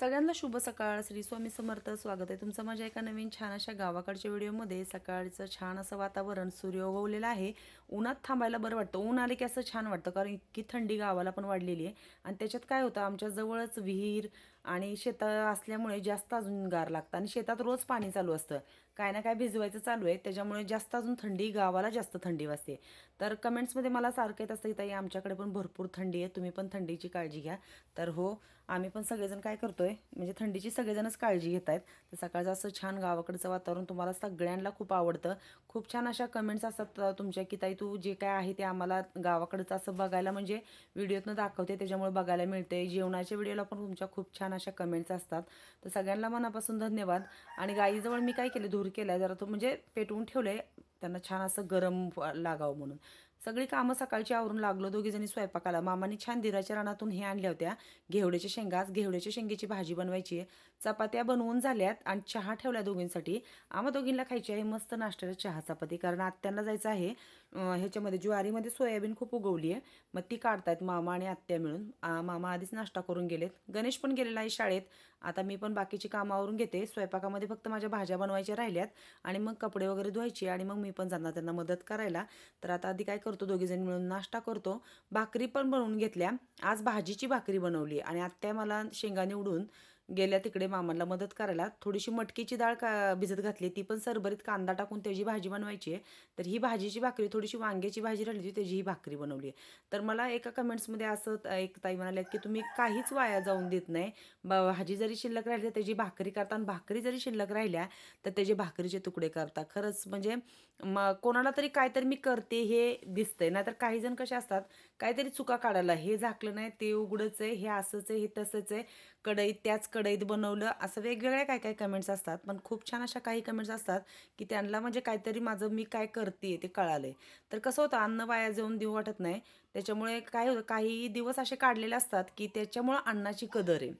सगळ्यांना शुभ सकाळ. श्री स्वामी समर्थ स्वागत आहे तुमचं माझ्या एका नवीन छान अशा गावाकडच्या व्हिडिओमध्ये. सकाळचं छान असं वातावरण सूर्य उगवलेलं आहे. उन्हात थांबायला बरं वाटतं. ऊन आले की असं छान वाटतं कारण इतकी थंडी गावाला पण वाढलेली आहे. आणि त्याच्यात काय होतं आमच्या जवळच विहीर आणि शेतं असल्यामुळे जास्त अजून गार लागतं आणि शेतात रोज पाणी चालू असतं. काय ना काय भिजवायचं चालू आहे. त्याच्यामुळे जास्त अजून थंडी गावाला जास्त थंडी वाजते. तर कमेंट्समध्ये मला सारखं येत असतं ताई आमच्याकडे पण भरपूर थंडी आहे. तुम्ही पण थंडीची काळजी घ्या. तर हो आम्ही पण सगळेजण काय करतोय म्हणजे थंडीची सगळेजणच काळजी घेत आहेत तर सकाळचं असं छान गावाकडचं वातावरण तुम्हाला सगळ्यांना खूप आवडतं. खूप छान अशा कमेंट्स असतात तुमच्या की ताई तू जे काय आहे ते आम्हाला गावाकडचं असं बघायला म्हणजे व्हिडिओतनं दाखवते त्याच्यामुळे बघायला मिळते. जेवणाच्या व्हिडिओला पण तुमच्या खूप छान अशा कमेंट्स असतात. तर सगळ्यांना मनापासून धन्यवाद. आणि गाईजवळ मी काय केलं धूर केला जरा तो म्हणजे पेटवून ठेवले त्यांना छान असं गरम लागावं म्हणून. सगळी कामं सकाळची आवरून लागलो दोघी जणी स्वयंपाकाला. मामाने छान दिराच्या रानातून हे आणल्या होत्या. घेवड्याच्या शेंगा आज घेवड्याच्या शेंगेची भाजी बनवायची. आहे चपात्या बनवून झाल्यात आणि चहा ठेवल्या दोघींसाठी. आम्हा दोघींना खायची आहे मस्त नाश्त्याला चहा चपाती. कारण आत्यांना जायचं आहे. ह्याच्यामध्ये ज्वारीमध्ये सोयाबीन खूप उगवली आहे. मग ती काढतायत मामा आणि आत्या मिळून. मामा आधीच नाश्ता करून गेलेत. गणेश पण गेलेला आहे शाळेत. आता मी पण बाकीची कामावरून घेते. स्वयंपाकामध्ये फक्त माझ्या भाज्या बनवायच्या राहिल्यात आणि मग कपडे वगैरे धुवायचे आणि मग मी पण जाणार त्यांना मदत करायला. तर आता आधी काय करतो दोघीजण मिळून नाश्ता करतो. भाकरी पण बनवून घेतल्या. आज भाजीची भाकरी बनवली आणि आत्या मला शेंगा निवडून गेल्या तिकडे मामाला मदत करायला थोडीशी मटकीची डाळ का भिजत घातली ती पण सरभरीत कांदा टाकून त्याची भाजी बनवायची आहे. तर ही भाजीची भाकरी थोडीशी वांग्याची भाजी राहिली होती त्याची ही भाकरी बनवली आहे. तर मला एका कमेंट्समध्ये असं एक ताई म्हणाल्यात की तुम्ही काहीच वाया जाऊन देत नाही. ब- भाजी जरी शिल्लक राहिली तर त्याची भाकरी करता आणि भाकरी जरी शिल्लक राहिल्या तर त्याचे भाकरीचे तुकडे करता. खरंच म्हणजे म कोणाला तरी काहीतरी मी करते हे दिसतंय. नाहीतर काही जण कसे असतात काहीतरी चुका काढायला हे झाकलं नाही ते उघडंच आहे हे असंच आहे हे तसंच आहे कढई त्याच कढईत बनवलं असं वेगवेगळ्या काय काय कमेंट्स असतात. पण खूप छान अशा काही कमेंट्स असतात की त्यांना म्हणजे काहीतरी माझं मी काय करते ते कळालंय. तर कसं होतं अन्न वाया जाऊन देऊ वाटत नाही. त्याच्यामुळे काय होतं काही दिवस असे काढलेले असतात की त्याच्यामुळं अन्नाची कदर आहे.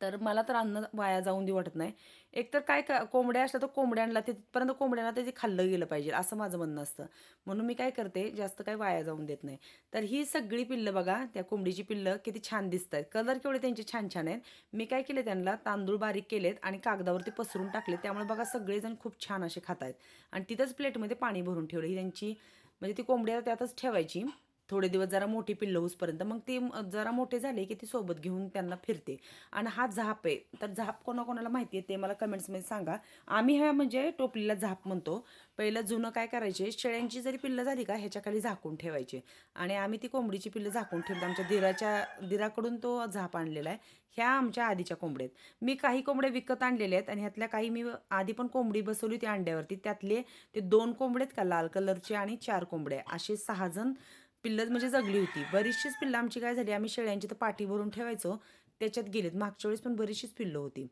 तर मला तर अन्न वाया जाऊन देऊ वाटत नाही. एकतर काय का कोंबड्या असल्या तर कोंबड्यांना तिथपर्यंत कोंबड्यांना ते खाल्लं गेलं पाहिजे असं माझं म्हणणं असतं. म्हणून मी काय करते जास्त काय वाया जाऊन देत नाही. तर ही सगळी पिल्लं बघा त्या कोंबडीची पिल्लं किती छान दिसत आहेत कलर केवढे त्यांचे छान छान आहेत. मी काय केले त्यांना तांदूळ बारीक केलेत आणि कागदावरती पसरून टाकले त्यामुळे बघा सगळेजण खूप छान असे खात आहेत आणि तिथंच प्लेटमध्ये पाणी भरून ठेवलं. ही त्यांची म्हणजे ती कोंबड्या त्यातच ठेवायची. थोडे दिवस जरा मोठी पिल्लं होऊसपर्यंत मग ती जरा मोठे झाले की ती सोबत घेऊन त्यांना फिरते. आणि हा झाप आहे. तर झाप कोणाकोणाला माहिती आहे ते मला कमेंट्समध्ये सांगा. आम्ही ह्या म्हणजे टोपलीला झाप म्हणतो. पहिलं जुनं काय करायचे शेळ्यांची जरी पिल्लं झाली का ह्याच्याखाली झाकून ठेवायचे. आणि आम्ही ती कोंबडीची पिल्लं झाकून ठेवतो. आमच्या दिराच्या दिराकडून तो झाप आणलेला आहे. ह्या आमच्या आधीच्या कोंबड्या आहेत. मी काही कोंबड्या विकत आणलेल्या आहेत आणि ह्यातल्या काही मी आधी पण कोंबडी बसवली होती अंड्यावरती. त्यातले ते दोन कोंबडे आहेत का लाल कलरचे आणि चार कोंबड्या असे सहाजण जण पिल्लं म्हणजे जगली होती. बरीचशीच पिल्लं आमची काय झाली आम्ही शेळ्यांची तर पाठी भरून ठेवायचो त्याच्यात गेलीत. मागच्या वेळेस पण बरीचशीच पिल्लं होती.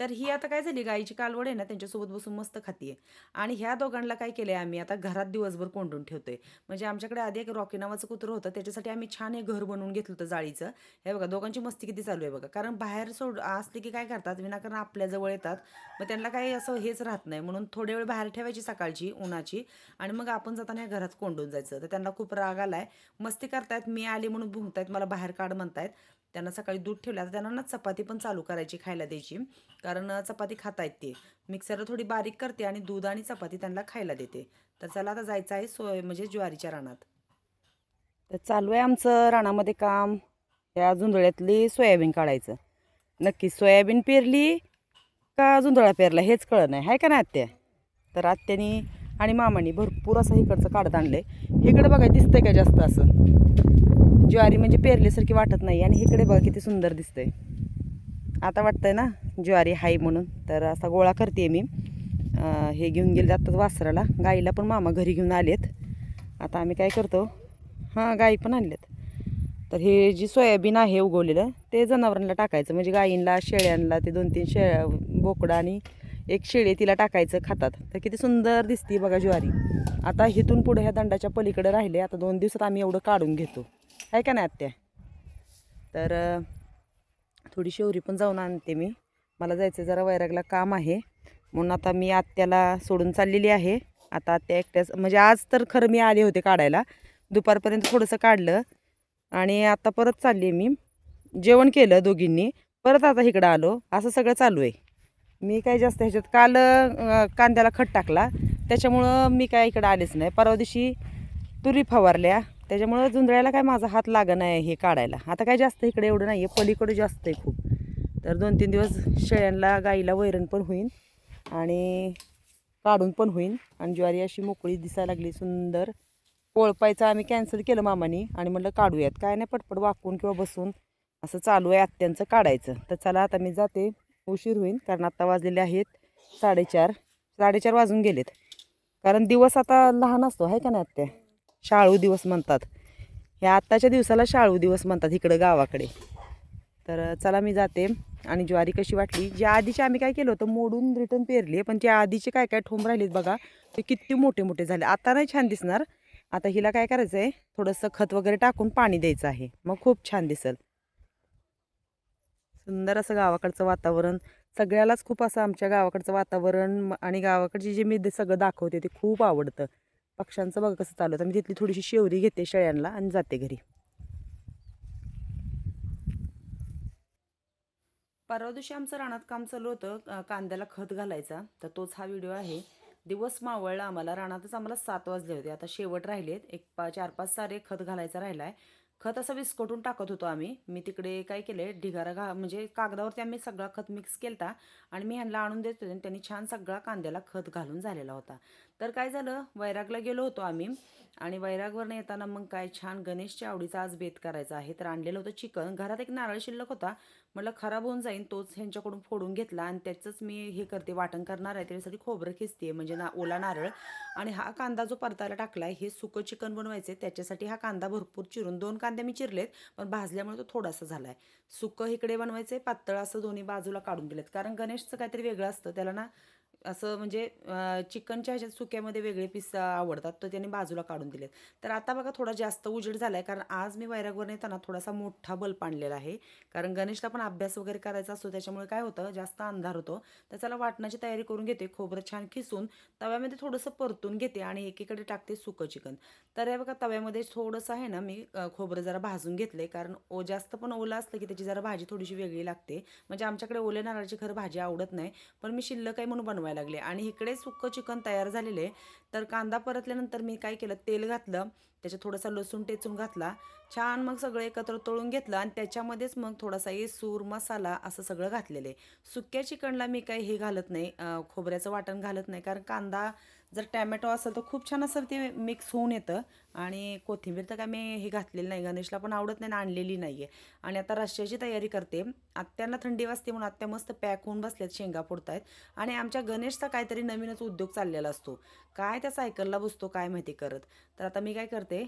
तर ही आता काय झाली? गाईची कालवड आहे ना त्यांच्यासोबत बसून मस्त खातीये. आणि ह्या दोघांना काय केलंय आम्ही? आता घरात दिवसभर कोंडून ठेवतोय. म्हणजे आमच्याकडे आधी एक रॉकी नावाचं कुत्रं होतं. त्याच्यासाठी आम्ही छान हे घर बनवून घेतलं होतं जाळीचं. हे बघा दोघांची मस्ती किती चालू आहे बघा. कारण बाहेर सोड असले की काय करतात? विनाकारण आपल्याजवळ येतात. मग त्यांना काही असं हेच राहत नाही. म्हणून थोडे वेळ बाहेर ठेवायची सकाळची उन्हाची. आणि मग आपण जाताना ह्या घरात कोंडून जायचं. तर त्यांना खूप राग आलाय. मस्ती करतायत मी आले म्हणून भुंकतायत मला बाहेर काढ म्हणतायत. त्यांना सकाळी दूध ठेवलं. आता त्यांना ना चपाती पण चालू करायची खायला द्यायची. कारण चपाती चपाती खातायत ते. मिक्सरला थोडी बारीक करते आणि दूध आणि चपाती त्यांना खायला देते. तर चला आता जायचं आहे सोय म्हणजे ज्वारीच्या रानात. तर चालू आहे आमचं रानामध्ये काम. या जुंधळ्यातली सोयाबीन काढायचं. नक्की सोयाबीन पेरली का जुंधळा पेरला हेच कळलं नाही. आहे का नाही आत्या? तर आत्यानी आणि मामाने भरपूर असं इकडचं काढत आणलं आहे इकडे बघा दिसतंय का जास्त असं? ज्वारी म्हणजे पेरल्यासारखी वाटत नाही आणि इकडे बघा किती सुंदर दिसतंय. आता वाटतंय ना ज्वारी हाय म्हणून. तर असा गोळा करते मी. हे घेऊन गेले जातात वासराला. गाईला पण मामा घरी घेऊन आलेत. आता आम्ही काय करतो? हां गाई पण आणल्यात. तर हे जी सोयाबीन आहे उगवलेलं ते जनावरांना टाकायचं. म्हणजे गाईंना शेळ्यांना ते दोन तीन शेळ्या बोकडं आणि एक शेळी तिला टाकायचं खातात. तर किती सुंदर दिसते बघा ज्वारी. आता इथून पुढे ह्या दंडाच्या पलीकडे राहिले. आता दोन दिवसात आम्ही एवढं काढून घेतो. आहे का नाही आत्या? तर थोडी शेवरी पण जाऊन आणते मी. मला जायचं जरा वैरागला काम आहे. म्हणून आता मी आत्याला सोडून चाललेली आहे. आता आत्या एकट्याच म्हणजे आज तर खरं मी आले होते काढायला. दुपारपर्यंत थोडंसं काढलं. आणि आता परत चालली मी. जेवण केलं दोघींनी. परत आता इकडं आलो. असं सगळं चालू आहे. मी काय जास्त ह्याच्यात काल कांद्याला खत टाकला. त्याच्यामुळं मी काय इकडं आलेच नाही. परवा दिवशी तुरी फवारल्या. त्याच्यामुळं जुंजळ्याला काय माझा हात लाग नाही हे काढायला. आता काय जास्त इकडे एवढं नाही आहे पलीकडे जास्त आहे खूप. तर दोन तीन दिवस शेळ्यांना गाईला वैरण पण होईल आणि काढून पण होईल आणि ज्वारी अशी मोकळी दिसायला लागली सुंदर. पोळपायचं आम्ही कॅन्सल केलं मामानी आणि म्हटलं काढूयात. काय नाही पटपट वाकून किंवा बसून असं चालू आहे आत्यांचं काढायचं. तर चला आता मी जाते. उशीर होईल कारण आत्ता वाजलेले आहेत साडेचार. साडेचार वाजून गेलेत. कारण दिवस आता लहान असतो आहे का नाही आत्या? शाळू दिवस म्हणतात. ह्या आत्ताच्या दिवसाला शाळू दिवस म्हणतात इकडं गावाकडे. तर चला मी जाते. आणि ज्वारी कशी वाटली? ज्या आधीचे आम्ही काय केलं होतं मोडून रिटर्न पेरली पण जे आधीचे काय काय ठोंब राहिलेत बघा ते किती मोठे मोठे झाले. आता नाही छान दिसणार. आता हिला काय करायचं आहे थोडंसं खत वगैरे टाकून पाणी द्यायचं आहे. मग खूप छान दिसेल. सुंदर असं गावाकडचं वातावरण. सगळ्यालाच खूप असं आमच्या गावाकडचं वातावरण आणि गावाकडची जे मी ते सगळं दाखवते ते खूप आवडतं. पक्ष्यांचं बघा कसं चालू होतं. मी तिथली थोडीशी शेवरी घेते शेळ्यांना आणि जाते घरी. परवा दिवशी आमचं रानात काम चालू होतं. कांद्याला खत घालायचा. तर तोच हा व्हिडिओ आहे. दिवस मावळला आम्हाला. रानातच आम्हाला सात वाजले होते. आता शेवट राहिलेत. एक पा चार पाच सारे खत घालायचा राहिला आहे खत असं विस्कटून टाकत होतो आम्ही. मी तिकडे काय केले ढिगारा घा म्हणजे कागदावरती आम्ही सगळा खत मिक्स केलता आणि मी ह्यांना आणून देत होते आणि त्यांनी छान सगळा कांद्याला खत घालून झालेला होता. तर काय झालं? वैरागला गेलो होतो आम्ही. आणि वैरागवरनं येताना मग काय छान गणेशच्या आवडीचा आज बेत करायचा आहे. तर आणलेलं होतं चिकन. घरात एक नारळ शिल्लक होता. म्हटलं खराब होऊन जाईन तोच ह्यांच्याकडून फोडून घेतला आणि त्याचंच मी हे करते वाटण करणार आहे. त्याच्यासाठी खोबरं खिचते म्हणजे ना ओला नारळ. आणि हा कांदा जो परतायला टाकला आहे हे सुकं चिकन बनवायचे त्याच्यासाठी हा कांदा भरपूर चिरून दोन कांदे मी चिरलेत पण भाजल्यामुळे तो थोडासा झाला आहे सुकं इकडे आहे पातळ असं दोन्ही बाजूला काढून दिलेत. कारण गणेशचं काहीतरी वेगळं असतं. त्याला ना असं म्हणजे चिकनच्या ह्याच्यात सुक्यामध्ये वेगळे पीस आवडतात तर त्यांनी बाजूला काढून दिलेत. तर आता बघा थोडा जास्त उजेड झाला आहे कारण आज मी वैरागवर येताना थोडासा मोठा बल्ब आणलेला आहे. कारण गणेशला पण अभ्यास वगैरे करायचा असतो त्याच्यामुळे काय होतं जास्त अंधार होतो. तर चला वाटण्याची तयारी करून घेते खोबरं छान खिसून तव्यामध्ये थोडंसं परतून घेते आणि एकीकडे टाकते सुकं चिकन. तर हे बघा तव्यामध्ये थोडंसं आहे ना मी खोबरं जरा भाजून घेतले कारण ओ जास्त पण ओलं असलं की त्याची जरा भाजी थोडीशी वेगळी लागते. म्हणजे आमच्याकडे ओले नारळाची खरं भाजी आवडत नाही पण मी शिल्लक आहे म्हणून बनवायला लागले. आणि इकडे सुक्कं चिकन तयार झालेले तर कांदा परतल्यानंतर मी काय केलं तेल घातलं त्याच्यात थोडासा लसूण टेचून घातला. छान मग सगळं एकत्र तळून घेतलं आणि त्याच्यामध्येच मग थोडासा सूर मसाला असं सगळं घातलेलं आहे. सुक्या चिकनला मी काही हे घालत नाही खोबऱ्याचं वाटण घालत नाही. कारण कांदा जर टॅमॅटो असेल तर खूप छान असं ते मिक्स होऊन येतं. आणि कोथिंबीर तर काय मी हे घातलेलं नाही गणेशला पण आवडत नाही आणि आणलेली नाही आहे आणि आता रश्श्याची तयारी करते. आत्यांना थंडी वाजते म्हणून आत्या मस्त पॅक होऊन बसल्यात शेंगा फोडतायत. आणि आमच्या गणेशचा काहीतरी नवीनच उद्योग चाललेला असतो. काय त्या सायकलला बसतो काय माहिती करत. तर आता मी काय करते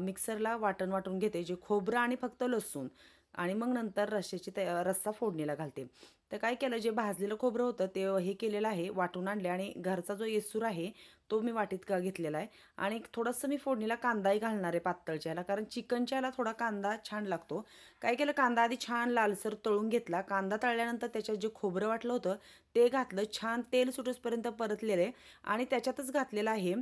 मिक्सरला वाटण वाटून घेते जे खोबरं आणि फक्त लसूण. आणि मग नंतर रश्श्याची तया रस्सा फोडणीला घालते. तर काय केलं जे भाजलेलं खोबरं होतं ते हे केलेलं आहे वाटून आणले आणि घरचा जो येसूर आहे तो मी वाटीत का घेतलेला आहे. आणि थोडंसं मी फोडणीला कांदाही घालणार आहे पातळच्या याला कारण चिकनच्या थोडा कांदा छान लागतो. काय केलं कांदा आधी छान लालसर तळून घेतला. कांदा तळल्यानंतर त्याच्यात जे खोबरं वाटलं होतं ते घातलं. छान तेल सुटूसपर्यंत आहे. आणि त्याच्यातच घातलेलं आहे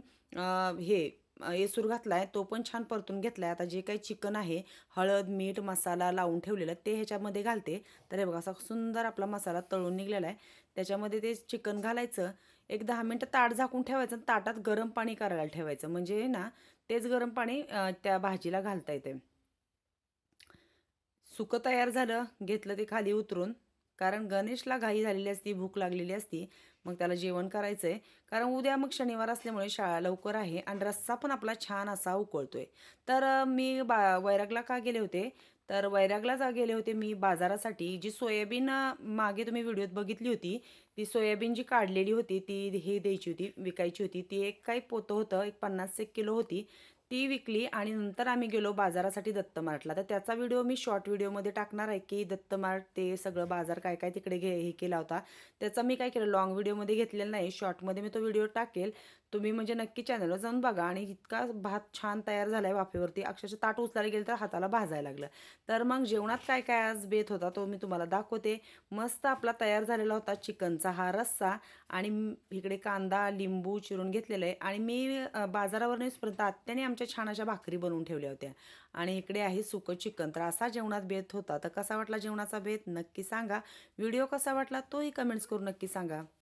हे येसूर घातला आहे तो पण छान परतून घेतला आहे आता जे काही चिकन आहे हळद मीठ मसाला लावून ठेवलेला ते ह्याच्यामध्ये घालते. तर हे बघा असा सुंदर आपला मसाला तळून निघलेला आहे त्याच्यामध्ये ते चिकन घालायचं एक दहा मिनटं ताट झाकून ठेवायचं आणि ताटात गरम पाणी करायला ठेवायचं. म्हणजे ना तेच गरम पाणी त्या भाजीला घालता येते. सुकं तयार झालं घेतलं ते खाली उतरून. कारण गणेशला घाई झालेली असती भूक लागलेली असती मग त्याला जेवण करायचं आहे कारण उद्या मग शनिवार असल्यामुळे शाळा लवकर आहे आणि रस्सा पण आपला छान असा उकळतोय. तर मी बा वैरागला का गेले होते? तर वैरागला जा गेले होते मी बाजारासाठी. जी सोयाबीन मागे तुम्ही व्हिडिओत बघितली होती ती सोयाबीन जी काढलेली होती ती हे द्यायची होती विकायची होती ती एक काही पोतं होतं एक पन्नास एक किलो होती. ती विकली आणि नंतर आम्ही गेलो बाजारासाठी दत्त मार्टला. तर त्याचा व्हिडिओ मी शॉर्ट व्हिडिओमध्ये टाकणार आहे की दत्त मार्ट ते सगळं बाजार काय काय तिकडे घे हे केला होता. त्याचा मी काय केलं लॉंग व्हिडिओमध्ये घेतलेला नाही. शॉर्टमध्ये मी तो व्हिडिओ टाकेल. तुम्ही म्हणजे नक्की चॅनलवर जाऊन बघा आणि इतका भात छान तयार झाला आहे वाफेवरती. अक्षरशः ताट उचलायला गेलं तर हाताला भाजायला लागलं. तर मग जेवणात काय काय आज बेत होता तो मी तुम्हाला दाखवते. मस्त आपला तयार झालेला होता चिकनचा हा रस्सा आणि इकडे कांदा लिंबू चिरून घेतलेलं आहे. आणि मी बाजारावर नेसपर्यंत आत्याने आमच्या छान अशा भाकरी बनवून ठेवल्या होत्या. आणि इकडे आहे सुकं चिकन. तर असा जेवणात बेत होता. तर कसा वाटला जेवणाचा बेत? नक्की सांगा. व्हिडिओ कसा वाटला? तोही कमेंट्स करून नक्की सांगा.